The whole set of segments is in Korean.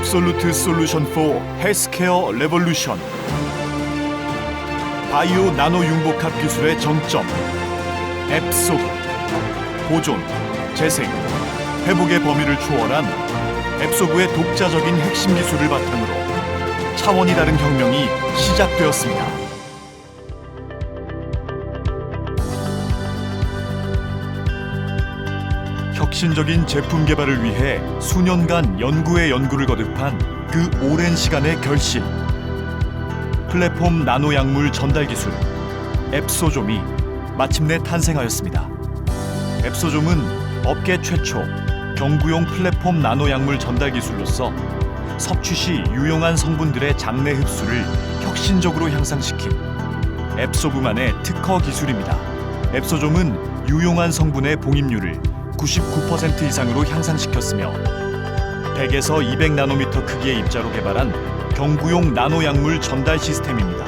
앱솔루트 솔루션 4 헬스케어 레볼루션 바이오 나노 융복합 기술의 정점. 앱소브 보존, 재생, 회복의 범위를 초월한 앱소브의 독자적인 핵심 기술을 바탕으로 차원이 다른 혁명이 시작되었습니다. 혁신적인 제품 개발을 위해 수년간 연구에 연구를 거듭한 그 오랜 시간의 결실. 플랫폼 나노 약물 전달 기술 앱소좀이 마침내 탄생하였습니다. 앱소좀은 업계 최초 경구용 플랫폼 나노 약물 전달 기술로서 섭취 시 유용한 성분들의 장내 흡수를 혁신적으로 향상시킨 앱소브만의 특허 기술입니다. 앱소좀은 유용한 성분의 봉입률을 99% 이상으로 향상시켰으며 100에서 200 나노미터 크기의 입자로 개발한 경구용 나노 약물 전달 시스템입니다.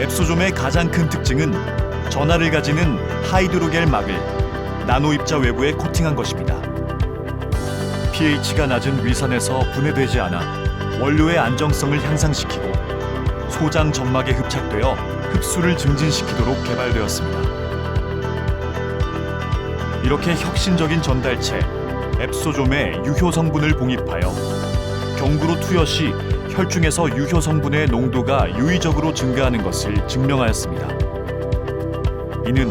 앱소좀의 가장 큰 특징은 전하를 가지는 하이드로겔 막을 나노 입자 외부에 코팅한 것입니다. pH가 낮은 위산에서 분해되지 않아 원료의 안정성을 향상시키고 소장 점막에 흡착되어 흡수를 증진시키도록 개발되었습니다. 이렇게 혁신적인 전달체 앱소좀에 유효 성분을 봉입하여 경구로 투여 시 혈중에서 유효 성분의 농도가 유의적으로 증가하는 것을 증명하였습니다. 이는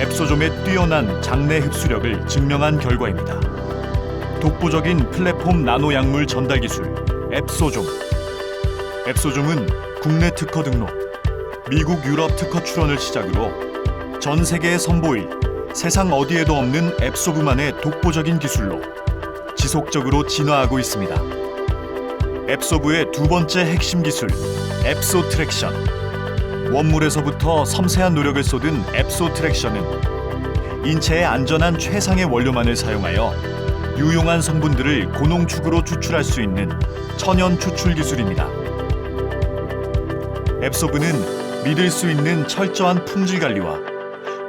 앱소좀의 뛰어난 장내 흡수력을 증명한 결과입니다. 독보적인 플랫폼 나노 약물 전달 기술 앱소좀. 앱소좀은 국내 특허 등록, 미국 유럽 특허 출원을 시작으로 전 세계에 선보일 세상 어디에도 없는 앱소브만의 독보적인 기술로 지속적으로 진화하고 있습니다. 앱소브의 두 번째 핵심 기술 앱소 트랙션. 원물에서부터 섬세한 노력을 쏟은 앱소 트랙션은 인체에 안전한 최상의 원료만을 사용하여 유용한 성분들을 고농축으로 추출할 수 있는 천연 추출 기술입니다. 앱소브는 믿을 수 있는 철저한 품질 관리와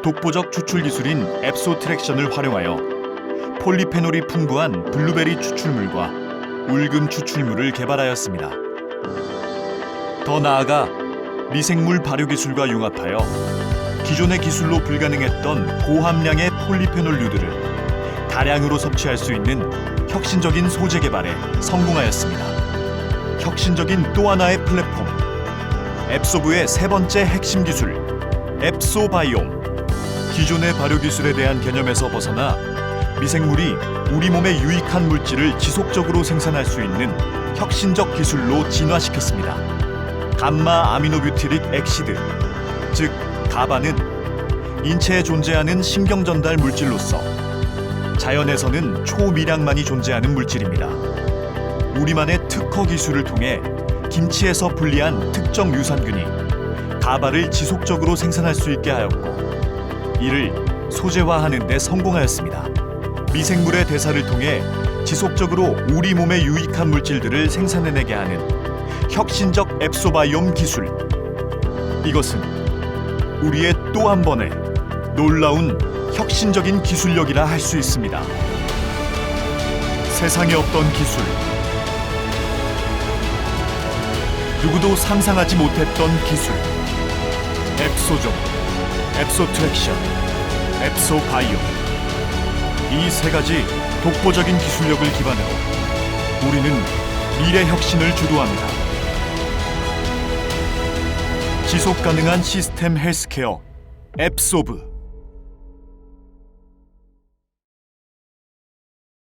독보적 추출 기술인 앱소 트랙션을 활용하여 폴리페놀이 풍부한 블루베리 추출물과 울금 추출물을 개발하였습니다. 더 나아가 미생물 발효 기술과 융합하여 기존의 기술로 불가능했던 고함량의 폴리페놀류들을 다량으로 섭취할 수 있는 혁신적인 소재 개발에 성공하였습니다. 혁신적인 또 하나의 플랫폼 앱소브의 세 번째 핵심 기술 앱소바이옴 기존의 발효 기술에 대한 개념에서 벗어나 미생물이 우리 몸에 유익한 물질을 지속적으로 생산할 수 있는 혁신적 기술로 진화시켰습니다. 감마 아미노뷰티릭 액시드, 즉 가바는 인체에 존재하는 신경 전달 물질로서 자연에서는 초미량만이 존재하는 물질입니다. 우리만의 특허 기술을 통해 김치에서 분리한 특정 유산균이 가바를 지속적으로 생산할 수 있게 하였고 이를 소재화하는 데 성공하였습니다. 미생물의 대사를 통해 지속적으로 우리 몸에 유익한 물질들을 생산해내게 하는 혁신적 앱소바이옴 기술. 이것은 우리의 또 한 번의 놀라운 혁신적인 기술력이라 할 수 있습니다. 세상에 없던 기술. 누구도 상상하지 못했던 기술. 앱소종, 앱소트랙션, 앱소바이옴. 이세 가지 독보적인 기술력을 기반으로 우리는 미래 혁신을 주도합니다. 지속 가능한 시스템 헬스케어 앱소브